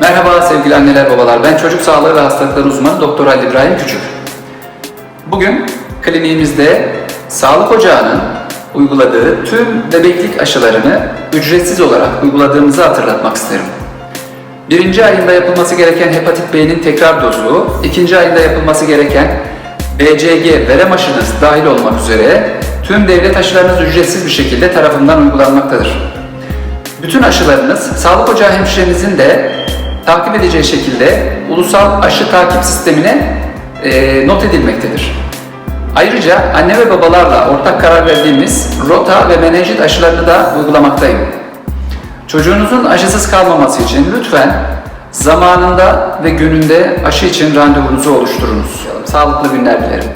Merhaba sevgili anneler babalar. Ben çocuk sağlığı ve hastalıkları uzmanı Doktor Ali İbrahim Küçük. Bugün kliniğimizde sağlık ocağının uyguladığı tüm bebeklik aşılarını ücretsiz olarak uyguladığımızı hatırlatmak isterim. Birinci ayında yapılması gereken hepatit B'nin tekrar dozu, ikinci ayında yapılması gereken BCG verem aşınız dahil olmak üzere tüm devlet aşılarınız ücretsiz bir şekilde tarafından uygulanmaktadır. Bütün aşılarınız sağlık ocağı hemşirenizin de takip edeceği şekilde ulusal aşı takip sistemine e, not edilmektedir. Ayrıca anne ve babalarla ortak karar verdiğimiz rota ve menenjit aşılarını da uygulamaktayım. Çocuğunuzun aşısız kalmaması için lütfen zamanında ve gününde aşı için randevunuzu oluşturunuz. Sağlıklı günler dilerim.